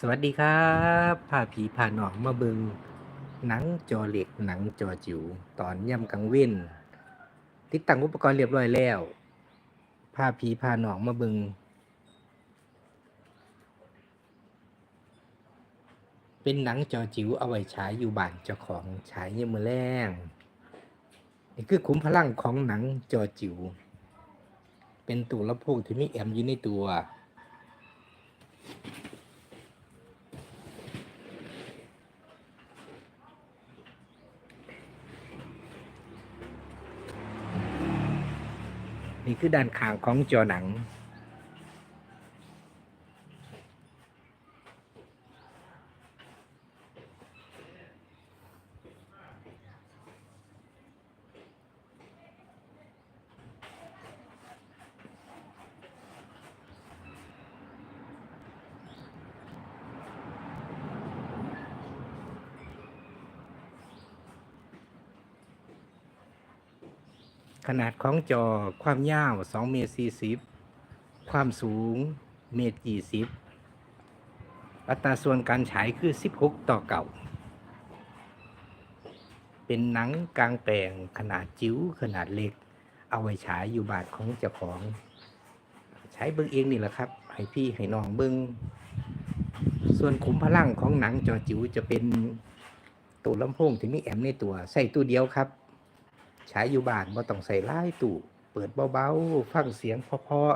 สวัสดีครับพาผีพาหนองมาเบิงหนังจอเหล็กหนังจอจิ๋วตอนย่ำกลางเว้นติดตั้งอุปกรณ์เรียบร้อยแล้วพาผีพาหนองมาเบิงเป็นหนังจอจิ๋วเอาไว้ฉายอยู่บ้านเจ้าของฉายเยี่ยมือแรงนี่คือคุ้มพลังของหนังจอจิ๋วเป็นตัวลำโพงที่มีแอมอยู่ในตัว นี่คือด้านข้างของจอหนัง ขนาดของจอความยาว2เมตร40 ความสูงเมตร20 อัตราส่วนการฉายคือ 16 ต่อเก่า เป็นหนังกลางแปลงขนาดจิ๋วขนาดเล็ก เอาไว้ฉายอยู่บาทของเจ้าของ ใช้เบิ้งเองนี่แหละครับ ให้พี่ให้น้องเบิ้งส่วนขุมพลังของหนังจอจิ๋วจะเป็นตัวลำโพงที่มีแอมป์ในตัว ใส่ตัวเดียวครับ ใช้อยู่บ้านบ่ต้องใส่ไล่ตู้เปิดเบาๆ ฟังเสียงเพาะ